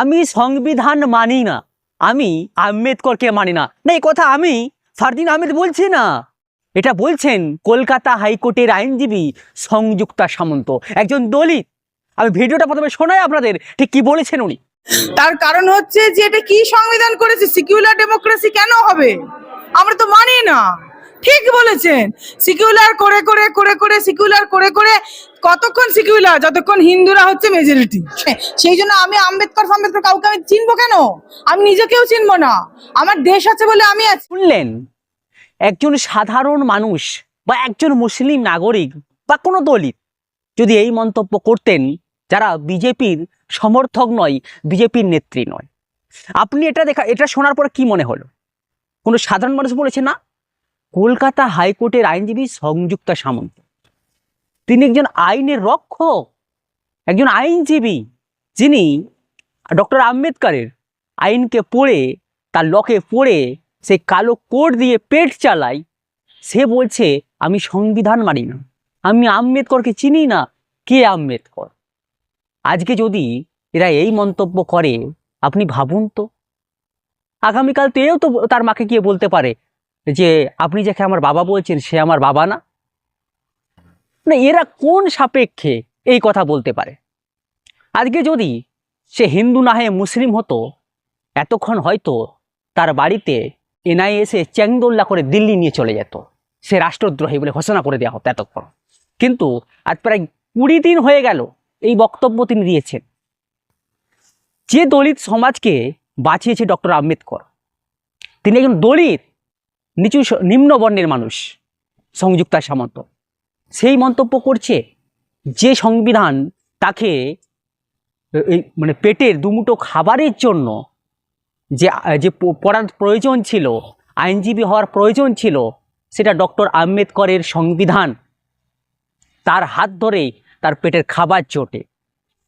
আমি সংবিধান মানি না। আমি আম্বেদকরকে মানি না। না, এই কথা আমি ফারদিন আহমেদ বলছি না। এটা বলছেন কলকাতা হাইকোর্টের আইনজীবী সংযুক্তা সামন্ত, একজন দলিত। আমি ভিডিওটা প্রথমে শোনাই আপনাদের, ঠিক কি বলেছেন উনি? তার কারণ হচ্ছে যে এটা কি সংবিধান করেছে? সিকিউলার ডেমোক্রেসি কেন হবে? আমরা তো মানি না। ঠিক বলেছেন। সিকিউলার করে করে করে করে সিকিউলার করে করে কতক্ষণ সিকিউলার যতক্ষণ হিন্দুরা হচ্ছে মেজরিটি সেই জন্য আমি আম্বেদকর ফাম্বেদকর কাউকে আমি চিনবো কেন? আমি নিজেকেও চিনবো না। আমার দেশ আছে বলে আমি শুনলেন? একজন সাধারণ মানুষ বা একজন মুসলিম নাগরিক বা কোনো দলিত যদি এই মন্তব্য করতেন, যারা বিজেপির সমর্থক নয়, বিজেপির নেত্রী নয়। আপনি এটা দেখা, এটা শোনার পর কি মনে হলো? কোনো সাধারণ মানুষ বলেছে না? কলকাতা হাইকোর্টের আইনজীবী সংযুক্তা সামন্ত। তিনি একজন আইনের রক্ষক, একজন আইনজীবী, যিনি ডক্টর আম্বেদকরের আইনকে পড়ে, তার লকে পড়ে সে কালো কোট দিয়ে পেট চালায়। সে বলছে, আমি সংবিধান মানি না। আমি আম্বেদকরকে চিনি না। কে আম্বেদকর? আজকে যদি এরা এই মন্তব্য করে, আপনি ভাবুন তো। আগামীকাল তো এও তো তার মাকে গিয়ে বলতে পারে যে আপনি যাকে আমার বাবা বলছেন, সে আমার বাবা না? না, এরা কোন সাপেক্ষে এই কথা বলতে পারে? আজকে যদি সে হিন্দু না হয়ে মুসলিম হতো, এতক্ষণ হয়তো তার বাড়িতে এনআইএসে চ্যাংদোল্লা করে দিল্লি নিয়ে চলে যেত। সে রাষ্ট্রদ্রোহী বলে ঘোষণা করে দেওয়া হতো এতক্ষণ। কিন্তু আজ প্রায় কুড়ি দিন হয়ে গেল এই বক্তব্য তিনি দিয়েছেন। যে দলিত সমাজকে বাঁচিয়েছে ডক্টর আম্বেদকর, তিনি একজন দলিত। নিচু স- নিম্ন বর্ণের মানুষ, সংযুক্তা সামন্ত। সেই মন্তব্য করছে যে সংবিধান তাকে মানে পেটের দুমুটো খাবারের জন্য যে যে পড়ার প্রয়োজন ছিল, আইনজীবী হওয়ার প্রয়োজন ছিল, সেটা ডক্টর আম্বেদকরের সংবিধান। তার হাত ধরেই তার পেটের খাবার জোটে।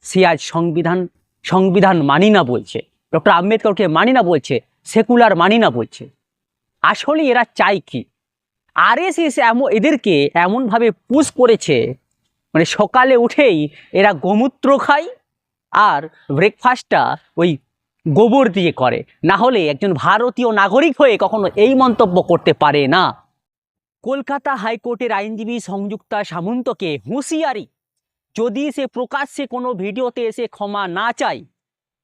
সে আজ সংবিধান সংবিধান মানি না বলছে। ডক্টর আম্বেদকরকে মানি না বলছে, সেকুলার মানি না বলছে। আসলে এরা চায় কি? আর এস এস এমন, এদেরকে এমনভাবে পুশ করেছে মানে সকালে উঠেই এরা গোমূত্র খায় আর ব্রেকফাস্টটা ওই গোবর দিয়ে করে। না হলে একজন ভারতীয় নাগরিক হয়ে কখনো এই মন্তব্য করতে পারে না। কলকাতা হাইকোর্টের আইনজীবী সংযুক্তা সামন্তকে হুঁশিয়ারি, যদি সে প্রকাশ্যে কোনো ভিডিওতে এসে ক্ষমা না চায়,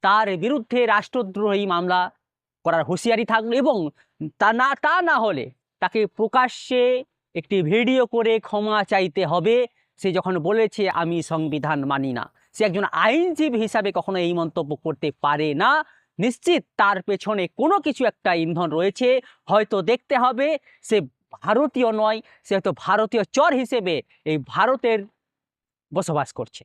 তার বিরুদ্ধে রাষ্ট্রদ্রোহী মামলা করার হুঁশিয়ারি থাকল এবং তা না তা না হলে তাকে প্রকাশ্যে একটি ভিডিও করে ক্ষমা চাইতে হবে। সে যখন বলেছে, আমি সংবিধান মানি না। সে একজন আইনজীবী হিসাবে কখনো এই মন্তব্য করতে পারে না। নিশ্চিত তার পেছনে কোনো কিছু একটা ইন্ধন রয়েছে। হয়তো দেখতে হবে, সে ভারতীয় নয়, সে হয়তো ভারতীয় চর হিসেবে এই ভারতের বসবাস করছে।